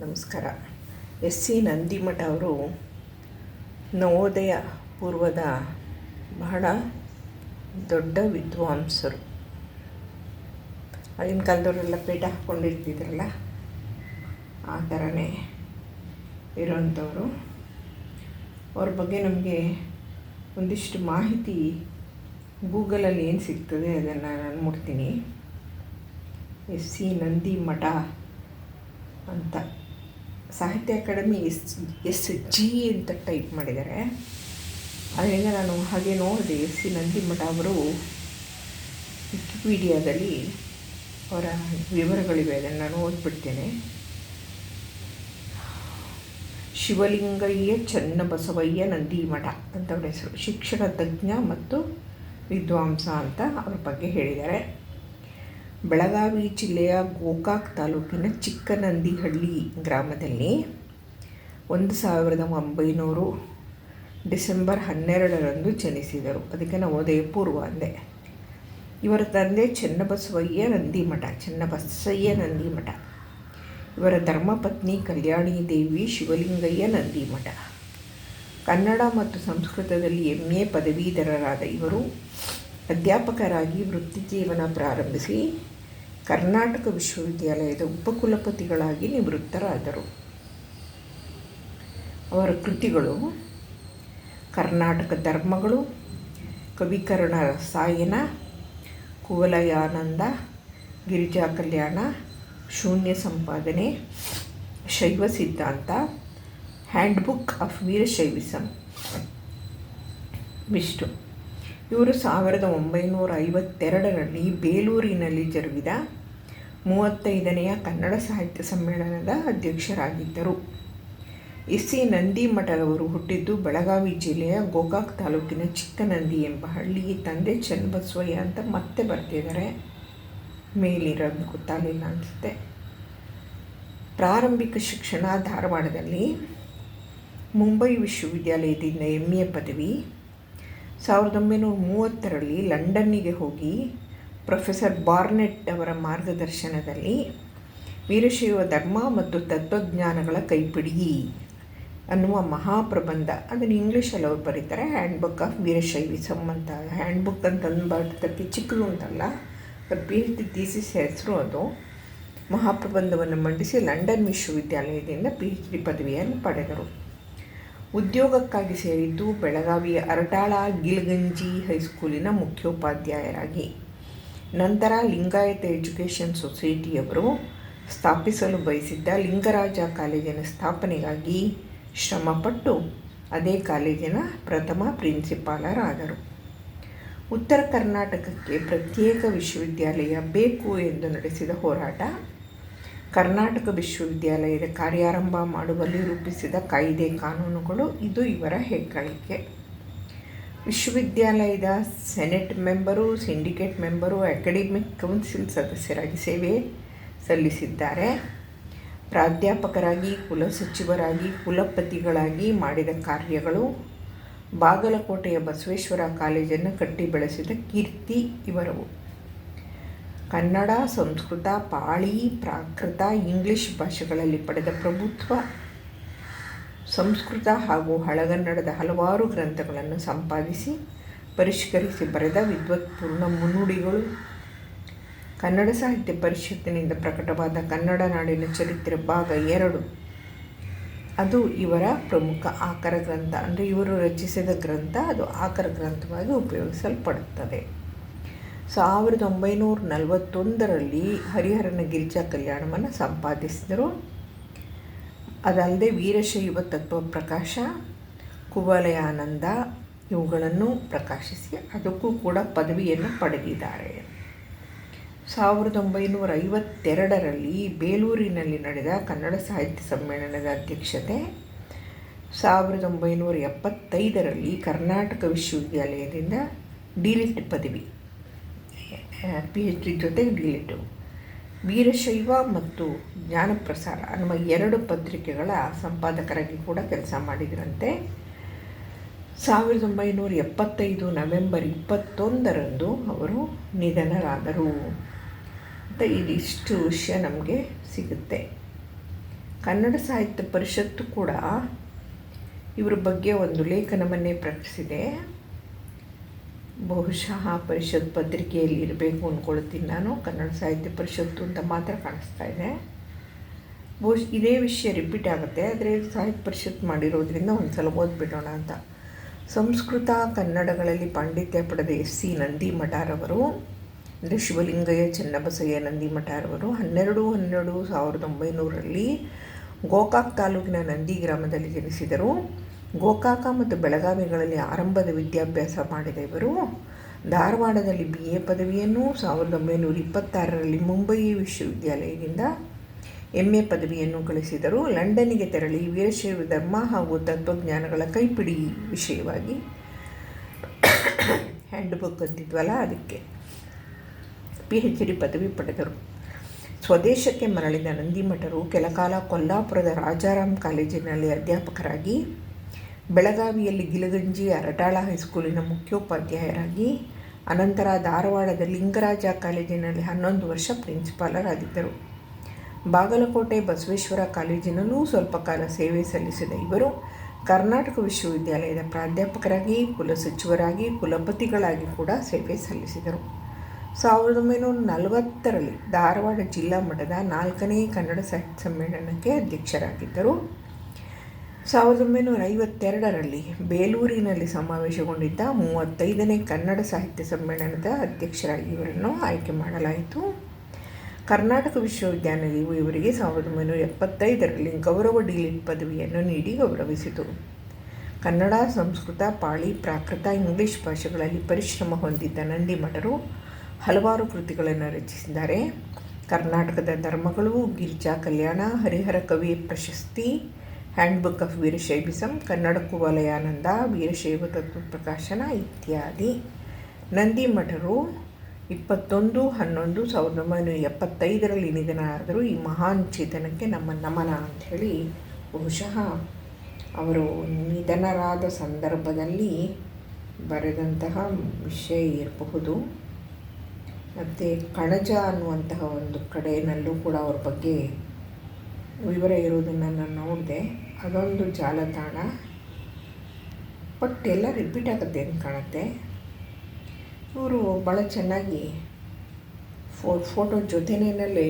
ನಮಸ್ಕಾರ. S C Nandimath ಅವರು ನವೋದಯ ಪೂರ್ವದ ಬಹಳ ದೊಡ್ಡ ವಿದ್ವಾಂಸರು. ಆಗಿನ ಕಾಲದವರೆಲ್ಲ ಪೇಟ ಹಾಕ್ಕೊಂಡಿರ್ತಿದ್ರಲ್ಲ ಆ ಥರನೇ ಇರೋಂಥವ್ರು ಅವ್ರ ಬಗ್ಗೆ ನಮಗೆ ಒಂದಿಷ್ಟು ಮಾಹಿತಿ ಗೂಗಲಲ್ಲಿ ಏನು ಸಿಗ್ತದೆ ಅದನ್ನು ನಾನು ಮುಟ್ತೀನಿ. ಎಸ್ ಸಿ ನಂದಿ ಮಠ ಅಂತ. Sahitya Akademi S S G ಅಂತ ಟೈಪ್ ಮಾಡಿದ್ದಾರೆ. ಅದರಿಂದ ನಾನು ಹಾಗೆ ನೋಡಿದೆ ಎಸ್ ಸಿ ನಂದಿಮಠ ಅವರು ವಿಕಿಪೀಡಿಯಾದಲ್ಲಿ ಅವರ ವಿವರಗಳಿವೆ, ಅದನ್ನು ನಾನು ಓದ್ಬಿಡ್ತೇನೆ ಶಿವಲಿಂಗಯ್ಯ ಚನ್ನಬಸವಯ್ಯ ನಂದಿಮಠ ಅಂತ ಅವರ ಹೆಸರು. ಶಿಕ್ಷಣ ತಜ್ಞ ಮತ್ತು ವಿದ್ವಾಂಸ ಅಂತ ಅವ್ರ ಬಗ್ಗೆ ಹೇಳಿದ್ದಾರೆ. ಬೆಳಗಾವಿ ಜಿಲ್ಲೆಯ ಗೋಕಾಕ್ ತಾಲೂಕಿನ ಚಿಕ್ಕನಂದಿಹಳ್ಳಿ ಗ್ರಾಮದಲ್ಲಿ ಒಂದು ಸಾವಿರದ ಒಂಬೈನೂರು ಡಿಸೆಂಬರ್ ಹನ್ನೆರಡರಂದು ಜನಿಸಿದರು. ಅದಕ್ಕೆ ನವೋದಯ ಪೂರ್ವ ಅಂದೆ. ಇವರ ತಂದೆ ಚೆನ್ನಬಸವಯ್ಯ ನಂದಿಮಠ ಚೆನ್ನಬಸಯ್ಯ ನಂದಿಮಠ. ಇವರ ಧರ್ಮಪತ್ನಿ ಕಲ್ಯಾಣಿ ದೇವಿ ಶಿವಲಿಂಗಯ್ಯ ನಂದಿಮಠ. ಕನ್ನಡ ಮತ್ತು ಸಂಸ್ಕೃತದಲ್ಲಿ ಎಂ ಎ ಪದವೀಧರರಾದ ಇವರು ಅಧ್ಯಾಪಕರಾಗಿ ವೃತ್ತಿ ಜೀವನ ಪ್ರಾರಂಭಿಸಿ ಕರ್ನಾಟಕ ವಿಶ್ವವಿದ್ಯಾಲಯದ ಉಪಕುಲಪತಿಗಳಾಗಿ ನಿವೃತ್ತರಾದರು. ಅವರ ಕೃತಿಗಳು ಕರ್ನಾಟಕ ಧರ್ಮಗಳು, ಕವಿಕರಣ ರಸಾಯನ ಕುವಲಯಾನಂದ, ಗಿರಿಜಾ ಕಲ್ಯಾಣ, ಶೂನ್ಯ ಸಂಪಾದನೆ, ಶೈವ ಸಿದ್ಧಾಂತ, ಹ್ಯಾಂಡ್ಬುಕ್ ಆಫ್ ವೀರಶೈವಿಸಮ್ ವಿಷ್ಣು. ಇವರು ಸಾವಿರದ ಒಂಬೈನೂರ ಐವತ್ತೆರಡರಲ್ಲಿ ಬೇಲೂರಿನಲ್ಲಿ ಜರುಗಿದ ಮೂವತ್ತೈದನೆಯ ಕನ್ನಡ ಸಾಹಿತ್ಯ ಸಮ್ಮೇಳನದ ಅಧ್ಯಕ್ಷರಾಗಿದ್ದರು. ಎಸ್ ಸಿ ನಂದಿಮಠರವರು ಹುಟ್ಟಿದ್ದು ಬೆಳಗಾವಿ ಜಿಲ್ಲೆಯ ಗೋಕಾಕ್ ತಾಲೂಕಿನ ಚಿಕ್ಕನಂದಿ ಎಂಬ ಹಳ್ಳಿ ತಂದೆ ಚನ್ನಬಸವಯ್ಯ ಅಂತ ಮತ್ತೆ ಬರ್ತಿದ್ದಾರೆ. ಮೇಲಿರೋದು ಗೊತ್ತಾಗಲಿಲ್ಲ ಅನಿಸುತ್ತೆ. ಪ್ರಾರಂಭಿಕ ಶಿಕ್ಷಣ ಧಾರವಾಡದಲ್ಲಿ, ಮುಂಬೈ ವಿಶ್ವವಿದ್ಯಾಲಯದಿಂದ ಎಂ ಎ ಪದವಿ ಸಾವಿರದ ಒಂಬೈನೂರ ಮೂವತ್ತರಲ್ಲಿ ಲಂಡನ್ನಿಗೆ ಹೋಗಿ ಪ್ರೊಫೆಸರ್ ಬಾರ್ನೆಟ್ ಅವರ ಮಾರ್ಗದರ್ಶನದಲ್ಲಿ ವೀರಶೈವ ಧರ್ಮ ಮತ್ತು ತತ್ವಜ್ಞಾನಗಳ ಕೈಪಿಡಿ ಅನ್ನುವ ಮಹಾಪ್ರಬಂಧ. ಅದನ್ನು ಇಂಗ್ಲೀಷಲ್ಲಿ ಅವ್ರು ಬರೀತಾರೆ ಹ್ಯಾಂಡ್ ಬುಕ್ ಆಫ್ ವೀರಶೈವಿ ಅಂತ ಹ್ಯಾಂಡ್ ಬುಕ್ ಅಂತ ಅಂದ್ಬಾರ್ದಕ್ಕೆ ಚಿಕ್ಕದು ಅಂತಲ್ಲ ಪಿ ಎಚ್ ಡಿ ಥೀಸಿಸ್ ಹೆಸರು ಅದು. ಮಹಾಪ್ರಬಂಧವನ್ನು ಮಂಡಿಸಿ ಲಂಡನ್ ವಿಶ್ವವಿದ್ಯಾಲಯದಿಂದ ಪಿ ಎಚ್ ಡಿ ಪದವಿಯನ್ನು ಪಡೆದರು. ಉದ್ಯೋಗಕ್ಕಾಗಿ ಸೇರಿದ್ದು ಬೆಳಗಾವಿಯ ಅರಟಾಳ ಗಿಲ್ಗಂಜಿ ಹೈಸ್ಕೂಲಿನ ಮುಖ್ಯೋಪಾಧ್ಯಾಯರಾಗಿ. ನಂತರ ಲಿಂಗಾಯತ ಎಜುಕೇಷನ್ ಸೊಸೈಟಿಯವರು ಸ್ಥಾಪಿಸಲು ಬಯಸಿದ್ದ ಲಿಂಗರಾಜ ಕಾಲೇಜಿನ ಸ್ಥಾಪನೆಗಾಗಿ ಶ್ರಮಪಟ್ಟು ಅದೇ ಕಾಲೇಜಿನ ಪ್ರಥಮ ಪ್ರಿನ್ಸಿಪಾಲರಾದರು. ಉತ್ತರ ಕರ್ನಾಟಕಕ್ಕೆ ಪ್ರತ್ಯೇಕ ವಿಶ್ವವಿದ್ಯಾಲಯ ಬೇಕು ಎಂದು ನಡೆಸಿದ ಹೋರಾಟ ಕರ್ನಾಟಕ ವಿಶ್ವವಿದ್ಯಾಲಯದ ಕಾರ್ಯಾರಂಭ ಮಾಡುವಲ್ಲಿ ರೂಪಿಸಿದ ಕಾಯ್ದೆ ಕಾನೂನುಗಳು ಇದು ಇವರ ಹೆಗ್ಗಳಿಕೆ. ವಿಶ್ವವಿದ್ಯಾಲಯದ senate member, syndicate member, academic council ಸದಸ್ಯರಾಗಿ ಸೇವೆ ಸಲ್ಲಿಸಿದ್ದಾರೆ. ಪ್ರಾಧ್ಯಾಪಕರಾಗಿ ಕುಲಸಚಿವರಾಗಿ ಕುಲಪತಿಗಳಾಗಿ ಮಾಡಿದ ಕಾರ್ಯಗಳು ಬಾಗಲಕೋಟೆಯ ಬಸವೇಶ್ವರ ಕಾಲೇಜನ್ನು ಕಟ್ಟಿ ಬೆಳೆಸಿದ ಕೀರ್ತಿ ಇವರವು. ಕನ್ನಡ, ಸಂಸ್ಕೃತ, ಪಾಳಿ, ಪ್ರಾಕೃತ, ಇಂಗ್ಲಿಷ್ ಭಾಷೆಗಳಲ್ಲಿ ಪಡೆದ ಪ್ರಭುತ್ವ, ಸಂಸ್ಕೃತ ಹಾಗೂ ಹಳಗನ್ನಡದ ಹಲವಾರು ಗ್ರಂಥಗಳನ್ನು ಸಂಪಾದಿಸಿ, ಪರಿಷ್ಕರಿಸಿ ಬರೆದ ವಿದ್ವತ್ಪೂರ್ಣ ಮುನ್ನುಡಿಗಳು. ಕನ್ನಡ ಸಾಹಿತ್ಯ ಪರಿಷತ್ತಿನಿಂದ ಪ್ರಕಟವಾದ ಕನ್ನಡ ನಾಡಿನ ಚರಿತ್ರೆ ಭಾಗ ಎರಡು. ಅದು ಇವರ ಪ್ರಮುಖ ಆಕರ ಗ್ರಂಥ. ಅಂದರೆ ಇವರು ರಚಿಸಿದ ಗ್ರಂಥ, ಅದು ಆಕರ ಗ್ರಂಥವಾಗಿ ಉಪಯೋಗಿಸಲ್ಪಡುತ್ತದೆ. ಸಾವಿರದ ಒಂಬೈನೂರ ನಲವತ್ತೊಂದರಲ್ಲಿ ಹರಿಹರನ ಗಿರಿಜಾ ಕಲ್ಯಾಣವನ್ನು ಸಂಪಾದಿಸಿದರು. ಅದಲ್ಲದೆ ವೀರಶೈವ ತತ್ವ ಪ್ರಕಾಶ, ಕುವಲಯಾನಂದ ಇವುಗಳನ್ನು ಪ್ರಕಾಶಿಸಿ ಅದಕ್ಕೂ ಕೂಡ ಪದವಿಯನ್ನು ಪಡೆದಿದ್ದಾರೆ. ಸಾವಿರದ ಒಂಬೈನೂರ ಐವತ್ತೆರಡರಲ್ಲಿ ಬೇಲೂರಿನಲ್ಲಿ ನಡೆದ ಕನ್ನಡ ಸಾಹಿತ್ಯ ಸಮ್ಮೇಳನದ ಅಧ್ಯಕ್ಷತೆ. ಸಾವಿರದ ಒಂಬೈನೂರ ಎಪ್ಪತ್ತೈದರಲ್ಲಿ ಕರ್ನಾಟಕ ವಿಶ್ವವಿದ್ಯಾಲಯದಿಂದ ಡಿಲಿಟ್ ಪದವಿ. ಪಿ ಎಚ್ ಡಿ ಜೊತೆಗೆ ಡಿಲಿಟು ವೀರಶೈವ ಮತ್ತು ಜ್ಞಾನಪ್ರಸಾರ ಅನ್ನುವ ಎರಡು ಪತ್ರಿಕೆಗಳ ಸಂಪಾದಕರಾಗಿ ಕೂಡ ಕೆಲಸ ಮಾಡಿದ್ರಂತೆ. ಸಾವಿರದ ಒಂಬೈನೂರ ಎಪ್ಪತ್ತೈದು ನವೆಂಬರ್ ಇಪ್ಪತ್ತೊಂದರಂದು ಅವರು ನಿಧನರಾದರು. ಅಂತ ಇದಿಷ್ಟು ವಿಷಯ ನಮಗೆ ಸಿಗುತ್ತೆ. ಕನ್ನಡ ಸಾಹಿತ್ಯ ಪರಿಷತ್ತು ಕೂಡ ಇವರ ಬಗ್ಗೆ ಒಂದು ಲೇಖನವನ್ನೇ ಪ್ರಕಟಿಸಿದೆ. ಬಹುಶಃ ಪರಿಷತ್ ಪತ್ರಿಕೆಯಲ್ಲಿ ಇರಬೇಕು ಅಂದ್ಕೊಳ್ತೀನಿ ನಾನು. ಕನ್ನಡ ಸಾಹಿತ್ಯ ಪರಿಷತ್ತು ಅಂತ ಮಾತ್ರ ಕಾಣಿಸ್ತಾ ಇದೆ. ಬಹುಶಃ, ಇದೇ ವಿಷಯ ರಿಪೀಟ್ ಆಗುತ್ತೆ. ಆದರೆ ಸಾಹಿತ್ಯ ಪರಿಷತ್ ಮಾಡಿರೋದ್ರಿಂದ ಒಂದು ಸಲ ಓದ್ಬಿಡೋಣ ಅಂತ. ಸಂಸ್ಕೃತ ಕನ್ನಡಗಳಲ್ಲಿ ಪಾಂಡಿತ್ಯ ಪಡೆದ ಎಸ್ ಸಿ ನಂದಿ ಮಠಾರವರು ಅಂದರೆ ಶಿವಲಿಂಗಯ್ಯ ಚನ್ನಬಸಯ್ಯ ನಂದಿ ಮಠಾರವರು ಹನ್ನೆರಡು ಹನ್ನೆರಡು ಸಾವಿರದ ಒಂಬೈನೂರರಲ್ಲಿ ಗೋಕಾಕ್ ತಾಲೂಕಿನ ನಂದಿ ಗ್ರಾಮದಲ್ಲಿ ಜನಿಸಿದರು. ಗೋಕಾಕ ಮತ್ತು ಬೆಳಗಾವಿಗಳಲ್ಲಿ ಆರಂಭದ ವಿದ್ಯಾಭ್ಯಾಸ ಮಾಡಿದ ಇವರು, ಧಾರವಾಡದಲ್ಲಿ ಬಿ ಎ ಪದವಿಯನ್ನು ಸಾವಿರದ ಒಂಬೈನೂರ ಇಪ್ಪತ್ತಾರರಲ್ಲಿ ಮುಂಬಯಿ ವಿಶ್ವವಿದ್ಯಾಲಯದಿಂದ ಎಂ ಎ ಪದವಿಯನ್ನು ಗಳಿಸಿದರು. ಲಂಡನ್ನಿಗೆ ತೆರಳಿ ವೀರಶೈವ ಧರ್ಮ ಹಾಗೂ ತತ್ವಜ್ಞಾನಗಳ ಕೈಪಿಡಿ ವಿಷಯವಾಗಿ ಹ್ಯಾಂಡ್ ಬುಕ್ ಅಂತಿದ್ವಲ್ಲ ಅದಕ್ಕೆ ಪಿ ಎಚ್ ಡಿ ಪದವಿ ಪಡೆದರು. ಸ್ವದೇಶಕ್ಕೆ ಮರಳಿದ ನಂದಿಮಠರು ಕೆಲಕಾಲ ಕೊಲ್ಲಾಪುರದ ರಾಜಾರಾಮ್ ಕಾಲೇಜಿನಲ್ಲಿ ಅಧ್ಯಾಪಕರಾಗಿ ಬೆಳಗಾವಿಯಲ್ಲಿ ಗಿಲಗಂಜಿ ಅರಟಾಳ ಹೈಸ್ಕೂಲಿನ ಮುಖ್ಯೋಪಾಧ್ಯಾಯರಾಗಿ, ಅನಂತರ ಧಾರವಾಡದ ಲಿಂಗರಾಜ ಕಾಲೇಜಿನಲ್ಲಿ ಹನ್ನೊಂದು ವರ್ಷ ಪ್ರಿನ್ಸಿಪಾಲರಾಗಿದ್ದರು. ಬಾಗಲಕೋಟೆ ಬಸವೇಶ್ವರ ಕಾಲೇಜಿನಲ್ಲೂ ಸ್ವಲ್ಪ ಕಾಲ ಸೇವೆ ಸಲ್ಲಿಸಿದ ಇವರು ಕರ್ನಾಟಕ ವಿಶ್ವವಿದ್ಯಾಲಯದ ಪ್ರಾಧ್ಯಾಪಕರಾಗಿ ಕುಲಸಚಿವರಾಗಿ ಕುಲಪತಿಗಳಾಗಿ ಕೂಡ ಸೇವೆ ಸಲ್ಲಿಸಿದರು. ಸಾವಿರದ ಒಂಬೈನೂರ ನಲವತ್ತರಲ್ಲಿ ಧಾರವಾಡ ಜಿಲ್ಲಾ ಮಟ್ಟದ ನಾಲ್ಕನೇ ಕನ್ನಡ ಸಾಹಿತ್ಯ ಸಮ್ಮೇಳನಕ್ಕೆ ಅಧ್ಯಕ್ಷರಾಗಿದ್ದರು. ಸಾವಿರದ ಒಂಬೈನೂರ ಐವತ್ತೆರಡರಲ್ಲಿ ಬೇಲೂರಿನಲ್ಲಿ ಸಮಾವೇಶಗೊಂಡಿದ್ದ ಮೂವತ್ತೈದನೇ ಕನ್ನಡ ಸಾಹಿತ್ಯ ಸಮ್ಮೇಳನದ ಅಧ್ಯಕ್ಷರಾಗಿ ಇವರನ್ನು ಆಯ್ಕೆ ಮಾಡಲಾಯಿತು. ಕರ್ನಾಟಕ ವಿಶ್ವವಿದ್ಯಾನಿಲಯವು ಇವರಿಗೆ ಸಾವಿರದ ಒಂಬೈನೂರ ಎಪ್ಪತ್ತೈದರಲ್ಲಿ ಗೌರವ ಡಿಲಿಟ್ ಪದವಿಯನ್ನು ನೀಡಿ ಗೌರವಿಸಿತು. ಕನ್ನಡ, ಸಂಸ್ಕೃತ, ಪಾಳಿ, ಪ್ರಾಕೃತ, ಇಂಗ್ಲಿಷ್ ಭಾಷೆಗಳಲ್ಲಿ ಪರಿಶ್ರಮ ಹೊಂದಿದ್ದ ನಂದಿಮಠರು ಹಲವಾರು ಕೃತಿಗಳನ್ನು ರಚಿಸಿದ್ದಾರೆ. ಕರ್ನಾಟಕದ ಧರ್ಮಗಳು, ಗಿರಿಜಾ ಕಲ್ಯಾಣ, ಹರಿಹರ ಕವಿ ಪ್ರಶಸ್ತಿ ಹ್ಯಾಂಡ್ಬುಕ್ ಆಫ್ ವೀರಶೈವಿಸಂ ಕನ್ನಡ ಕುವಲಯಾನಂದ ವೀರಶೈವ ತತ್ವ ಪ್ರಕಾಶನ ಇತ್ಯಾದಿ ನಂದಿಮಠರು ಇಪ್ಪತ್ತೊಂದು, ಹನ್ನೊಂದು, ಸಾವಿರದ ಒಂಬೈನೂರ ಎಪ್ಪತ್ತೈದರಲ್ಲಿ ನಿಧನರಾದರು ಈ ಮಹಾನ್ ಚೇತನಕ್ಕೆ ನಮ್ಮ ನಮನ ಅಂಥೇಳಿ ಬಹುಶಃ ಅವರು ನಿಧನರಾದ ಸಂದರ್ಭದಲ್ಲಿ ಬರೆದಂತಹ ವಿಷಯ ಇರಬಹುದು. ಮತ್ತು ಕಣಜ ಅನ್ನುವಂತಹ ಒಂದು ಕಡೆಯಲ್ಲೂ ಕೂಡ ಅವ್ರ ಬಗ್ಗೆ ವಿವರ ಇರೋದನ್ನು ನಾನು ನೋಡಿದೆ. ಅದೊಂದು ಜಾಲತಾಣ. ಬಟ್ ಎಲ್ಲ ರಿಪೀಟ್ ಆಗುತ್ತೆ ಅಂತ ಕಾಣುತ್ತೆ. ಇವರು ಭಾಳ ಚೆನ್ನಾಗಿ ಫೋ, ಫೋಟೋ ಜೊತೆನೇನಲ್ಲಿ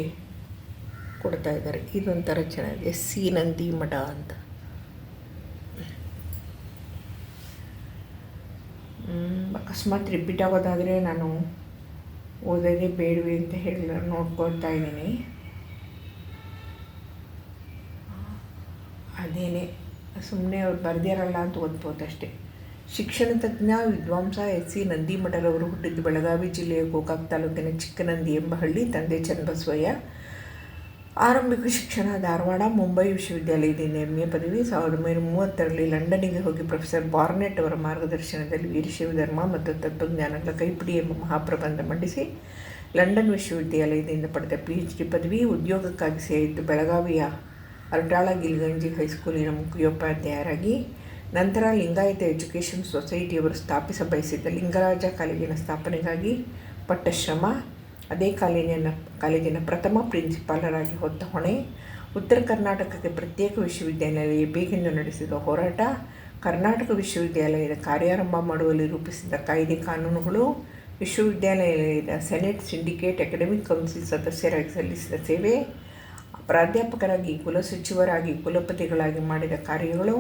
ಕೊಡ್ತಾ ಇದ್ದಾರೆ. ಇದೊಂಥರ ಚೆನ್ನಾಗಿದೆ ಸಿ ನಂದಿ ಮಠ ಅಂತ. ಅಕಸ್ಮಾತ್ ರಿಪೀಟ್ ಆಗೋದಾದರೆ ನಾನು ಓದೋದೇ ಬೇಡವೆ ಅಂತ ಹೇಳಿ ನೋಡ್ಕೊಳ್ತಾ ಇದ್ದೀನಿ. ಅದೇನೆ ಸುಮ್ಮನೆ ಅವ್ರು ಬರ್ದಿರಲ್ಲ ಅಂತ ಓದ್ಬೋದು ಅಷ್ಟೇ ಶಿಕ್ಷಣ ತಜ್ಞ ವಿದ್ವಾಂಸ ಎಸ್ ಸಿ ನಂದಿಮಠರವರು ಹುಟ್ಟಿದ್ದು ಬೆಳಗಾವಿ ಜಿಲ್ಲೆಯ ಗೋಕಾಕ್ ತಾಲೂಕಿನ ಚಿಕ್ಕನಂದಿ ಎಂಬ ಹಳ್ಳಿ ತಂದೆ ಚನ್ನಬಸವಯ್ಯ. ಆರಂಭಿಕ ಶಿಕ್ಷಣ ಧಾರವಾಡ, ಮುಂಬೈ ವಿಶ್ವವಿದ್ಯಾಲಯದಿಂದ ಎಂ ಎ ಪದವಿ. ಸಾವಿರದ ಒಂಬೈನೂರ ಮೂವತ್ತರಲ್ಲಿ ಲಂಡನ್ನಿಗೆ ಹೋಗಿ ಪ್ರೊಫೆಸರ್ ಬಾರ್ನೆಟ್ ಅವರ ಮಾರ್ಗದರ್ಶನದಲ್ಲಿ ವೀರಶೈವ ಧರ್ಮ ಮತ್ತು ತತ್ವಜ್ಞಾನಗಳ ಕೈಪಿಡಿ ಎಂಬ ಮಹಾಪ್ರಬಂಧ ಮಂಡಿಸಿ ಲಂಡನ್ ವಿಶ್ವವಿದ್ಯಾಲಯದಿಂದ ಪಡೆದ ಪಿ ಎಚ್ ಡಿ ಪದವಿ. ಉದ್ಯೋಗಕ್ಕಾಗಿ ಸೇರಿದ್ದು ಬೆಳಗಾವಿಯ ಅರಟಾಳ ಗಿಲ್ಗಂಜಿ ಹೈಸ್ಕೂಲಿನ ಮುಖ್ಯೋಪಾಧ್ಯಾಯರಾಗಿ ನಂತರ ಲಿಂಗಾಯತ ಎಜುಕೇಷನ್ ಸೊಸೈಟಿಯವರು ಸ್ಥಾಪಿಸ ಬಯಸಿದ್ದ ಲಿಂಗರಾಜ ಕಾಲೇಜಿನ ಸ್ಥಾಪನೆಗಾಗಿ ಪಟ್ಟಶ್ರಮ, ಅದೇ ಕಾಲೇಜಿನ ಕಾಲೇಜಿನ ಪ್ರಥಮ ಪ್ರಿನ್ಸಿಪಾಲರಾಗಿ ಹೊತ್ತ ಹೊಣೆ, ಉತ್ತರ ಕರ್ನಾಟಕಕ್ಕೆ ಪ್ರತ್ಯೇಕ ವಿಶ್ವವಿದ್ಯಾಲಯ ಬೇಕೆಂದು ನಡೆಸಿದ ಹೋರಾಟ, ಕರ್ನಾಟಕ ವಿಶ್ವವಿದ್ಯಾಲಯದ ಕಾರ್ಯಾರಂಭ ಮಾಡುವಲ್ಲಿ ರೂಪಿಸಿದ ಕಾಯ್ದೆ ಕಾನೂನುಗಳು ವಿಶ್ವವಿದ್ಯಾಲಯದ ಸೆನೆಟ್ ಸಿಂಡಿಕೇಟ್ ಅಕಾಡೆಮಿಕ್ ಕೌನ್ಸಿಲ್ ಸದಸ್ಯರಾಗಿ ಸಲ್ಲಿಸಿದ ಸೇವೆ ಪ್ರಾಧ್ಯಾಪಕರಾಗಿ, ಕುಲಸಚಿವರಾಗಿ, ಕುಲಪತಿಗಳಾಗಿ ಮಾಡಿದ ಕಾರ್ಯಗಳು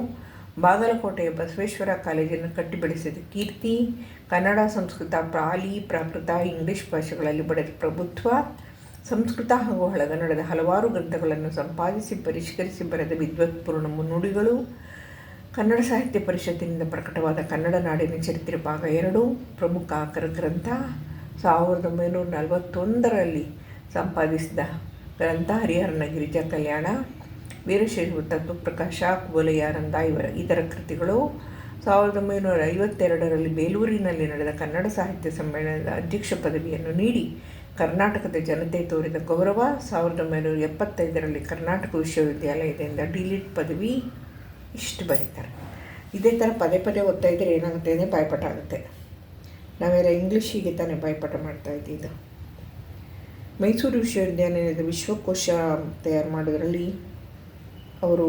ಬಾಗಲಕೋಟೆಯ ಬಸವೇಶ್ವರ ಕಾಲೇಜನ್ನು ಕಟ್ಟಿ ಬೆಳೆಸಿದ ಕೀರ್ತಿ, ಕನ್ನಡ ಸಂಸ್ಕೃತ, ಪ್ರಾಲಿ, ಪ್ರಾಕೃತ, ಇಂಗ್ಲಿಷ್ ಭಾಷೆಗಳಲ್ಲಿ ಬಡೆದ ಪ್ರಭುತ್ವ, ಸಂಸ್ಕೃತ ಹಾಗೂ ಹಳಗನ್ನಡದ ಹಲವಾರು ಗ್ರಂಥಗಳನ್ನು ಸಂಪಾದಿಸಿ, ಪರಿಷ್ಕರಿಸಿ ಬರೆದ ವಿದ್ವತ್ಪೂರ್ಣ ಮುನ್ನುಡಿಗಳು, ಕನ್ನಡ ಸಾಹಿತ್ಯ ಪರಿಷತ್ತಿನಿಂದ ಪ್ರಕಟವಾದ ಕನ್ನಡ ನಾಡಿನ ಚರಿತ್ರೆ ಭಾಗ ಎರಡು, ಪ್ರಮುಖ ಆಕರ ಗ್ರಂಥ, ಸಾವಿರದ ಒಂಬೈನೂರ ನಲವತ್ತೊಂದರಲ್ಲಿ ಸಂಪಾದಿಸಿದ ಗ್ರಂಥ ಹರಿಹರನ ಗಿರಿಜಾ ಕಲ್ಯಾಣ ವೀರಶೈವ ತತ್ವಪ್ರಕಾಶ ಕುವಲಯಾನಂದ ಇವರ ಇತರ ಕೃತಿಗಳು. ಸಾವಿರದ ಒಂಬೈನೂರ ಐವತ್ತೆರಡರಲ್ಲಿ ಬೇಲೂರಿನಲ್ಲಿ ನಡೆದ ಕನ್ನಡ ಸಾಹಿತ್ಯ ಸಮ್ಮೇಳನದ ಅಧ್ಯಕ್ಷ ಪದವಿಯನ್ನು ನೀಡಿ ಕರ್ನಾಟಕದ ಜನತೆ ತೋರಿದ ಗೌರವ. ಸಾವಿರದ ಒಂಬೈನೂರ ಎಪ್ಪತ್ತೈದರಲ್ಲಿ ಕರ್ನಾಟಕ ವಿಶ್ವವಿದ್ಯಾಲಯದಿಂದ ಡಿಲಿಟ್ ಪದವಿ ಇಷ್ಟು ಬರೀತಾರೆ. ಇದೇ ಥರ ಪದೇ ಪದೇ ಓದ್ತಾ ಇದ್ದರೆ ಏನಾಗುತ್ತೆ? ಅಂದರೆ ಭಯಪಟ್ಟಾಗುತ್ತೆ ಆಗುತ್ತೆ. ನಾವೆಲ್ಲ ಇಂಗ್ಲೀಷಿಗೆ ತಾನೇ ಭಯಪಟ ಮಾಡ್ತಾ ಮೈಸೂರು ವಿಶ್ವವಿದ್ಯಾನಿಲಯದ ವಿಶ್ವಕೋಶ ತಯಾರು ಮಾಡೋದರಲ್ಲಿ ಅವರು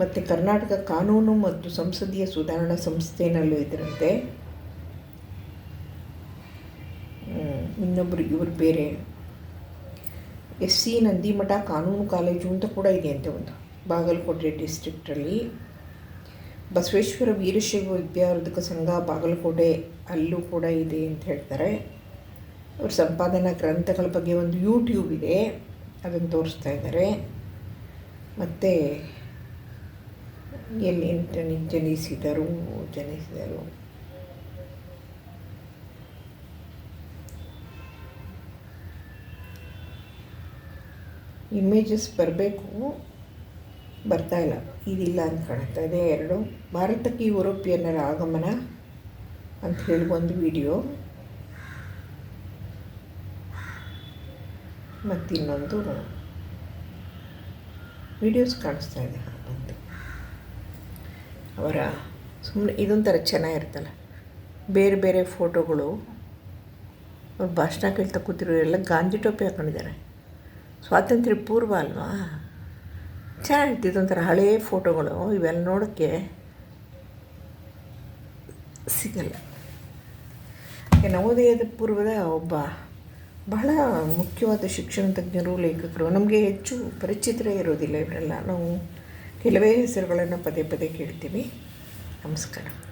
ಮತ್ತು ಕರ್ನಾಟಕ ಕಾನೂನು ಮತ್ತು ಸಂಸದೀಯ ಸುಧಾರಣಾ ಸಂಸ್ಥೆನಲ್ಲೂ ಇದರಂತೆ. ಇನ್ನೊಬ್ಬರು ಇವರು ಬೇರೆ. ಎಸ್ ಸಿ ನಂದಿಮಠ ಕಾನೂನು ಕಾಲೇಜು ಅಂತ ಕೂಡ ಇದೆ ಅಂತೆ ಒಂದು, ಬಾಗಲಕೋಟೆ ಡಿಸ್ಟ್ರಿಕ್ಟಲ್ಲಿ. ಬಸವೇಶ್ವರ ವೀರಶೈವ ವಿದ್ಯಾವರ್ಧಕ ಸಂಘ ಬಾಗಲಕೋಟೆ ಅಲ್ಲೂ ಕೂಡ ಇದೆ ಅಂತ ಹೇಳ್ತಾರೆ. ಅವ್ರ ಸಂಪಾದನಾ ಗ್ರಂಥಗಳ ಬಗ್ಗೆ ಒಂದು ಯೂಟ್ಯೂಬ್ ಇದೆ. ಅದನ್ನು ತೋರಿಸ್ತಾ ಇದ್ದಾರೆ. ಮತ್ತು ಎಲ್ಲಿ ಜನಿ ಜನಿಸಿದರು ಜನಿಸಿದರು. ಇಮೇಜಸ್ ಬರಬೇಕು. ಬರ್ತಾ ಇಲ್ಲ. ಇದಿಲ್ಲ ಅಂತ ಕಾಣುತ್ತೆ ಅದೇ ಎರಡು, ಭಾರತಕ್ಕೆ ಯುರೋಪಿಯನ್ನರ ಆಗಮನ ಅಂತ ಹೇಳಿ ಒಂದು ವಿಡಿಯೋ ಮತ್ತಿನ್ನೊಂದು ವಿಡಿಯೋಸ್ ಕಾಣಿಸ್ತಾ ಇದೆ. ಒಂದು. ಅವರ ಸುಮ್ಮನೆ ಇದೊಂಥರ ಚೆನ್ನಾಗಿರ್ತಲ್ಲ ಬೇರೆ ಬೇರೆ ಫೋಟೋಗಳು. ಅವ್ರು ಭಾಷಣ ಕೇಳ್ತಾ ಕೂತಿರೋ ಎಲ್ಲ ಗಾಂಧಿ ಟೋಪಿ ಹಾಕೊಂಡಿದ್ದಾರೆ. ಸ್ವಾತಂತ್ರ್ಯ ಪೂರ್ವ ಅಲ್ವಾ? ಚೆನ್ನಾಗಿತ್ತು ಇದೊಂಥರ ಹಳೆಯ ಫೋಟೋಗಳು. ಇವೆಲ್ಲ ನೋಡೋಕ್ಕೆ ಸಿಗಲ್ಲ. ನವೋದಯದ ಪೂರ್ವದ ಒಬ್ಬ ಬಹಳ ಮುಖ್ಯವಾದ ಶಿಕ್ಷಣ ತಜ್ಞರು, ಲೇಖಕರು, ನಮಗೆ ಹೆಚ್ಚು ಪರಿಚಿತರೇ ಇರೋದಿಲ್ಲ ಇವರೆಲ್ಲ. ನಾವು ಕೆಲವೇ ಹೆಸರುಗಳನ್ನು ಪದೇ ಪದೇ ಕೇಳ್ತೀವಿ. ನಮಸ್ಕಾರ.